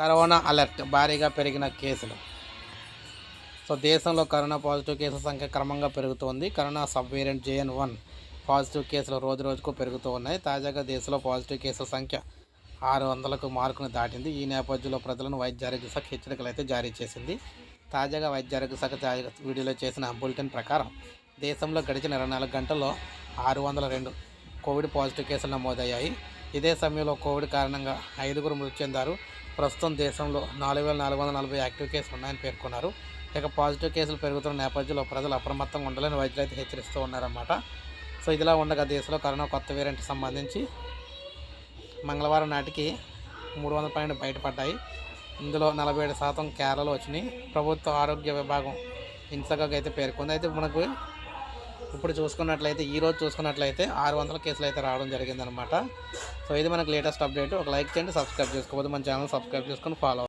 Corona alert. భారీగా పెరిగిన కేసులు. సో దేశంలో కరోనా పాజిటివ్ కేసుల సంఖ్య క్రమంగా పెరుగుతోంది. Corona sub variant JN one positive కేసులు రోజు రోజుకు పెరుగుతూ ఉన్నాయి. తాజాగా దేశంలో పాజిటివ్ కేసుల సంఖ్య ఆరు వందలకు మార్కును దాటింది. ఈ నేపథ్యంలో ప్రజలను వైద్య ఆరోగ్య శాఖ హెచ్చరికలు అయితే జారీ చేసింది. తాజాగా వైద్య ఆరోగ్య శాఖ వీడియోలో చేసిన బులెటిన్ ప్రకారం దేశంలో గడిచిన ఇరవై నాలుగు గంటల్లో ఆరు వందల రెండు కోవిడ్ పాజిటివ్ కేసులు నమోదయ్యాయి. ఇదే సమయంలో కోవిడ్ కారణంగా ఐదుగురు మృతి చెందారు. ప్రస్తుతం దేశంలో నాలుగు వేల నాలుగు వందల నలభై యాక్టివ్ కేసులు ఉన్నాయని పేర్కొన్నారు. ఇక పాజిటివ్ కేసులు పెరుగుతున్న నేపథ్యంలో ప్రజలు అప్రమత్తంగా ఉండాలని వైద్యులు అయితే హెచ్చరిస్తూ ఉన్నారన్నమాట. సో ఇదిలా ఉండగా దేశంలో కరోనా కొత్త వేరియంట్ సంబంధించి మంగళవారం నాటికి మూడు వందల పన్నెండు బయటపడ్డాయి. ఇందులో నలభై ఏడు శాతం కేరళలో వచ్చినాయి. ప్రభుత్వ ఆరోగ్య విభాగం ఇన్సగాగా అయితే పేర్కొంది. అయితే మనకు ఇప్పుడు చూసుకున్నట్లయితే ఈ రోజు చూసుకున్నట్లయితే ఆరు వందల కేసులు అయితే రావడం జరిగిందనమాట సో ఇది మనకు లేటెస్ట్ అప్డేట్. ఒక లైక్ చేయండి సబ్స్క్రైబ్ చేసుకోవద్దు. మన ఛానల్ సబ్స్క్రైబ్ చేసుకొని ఫాలో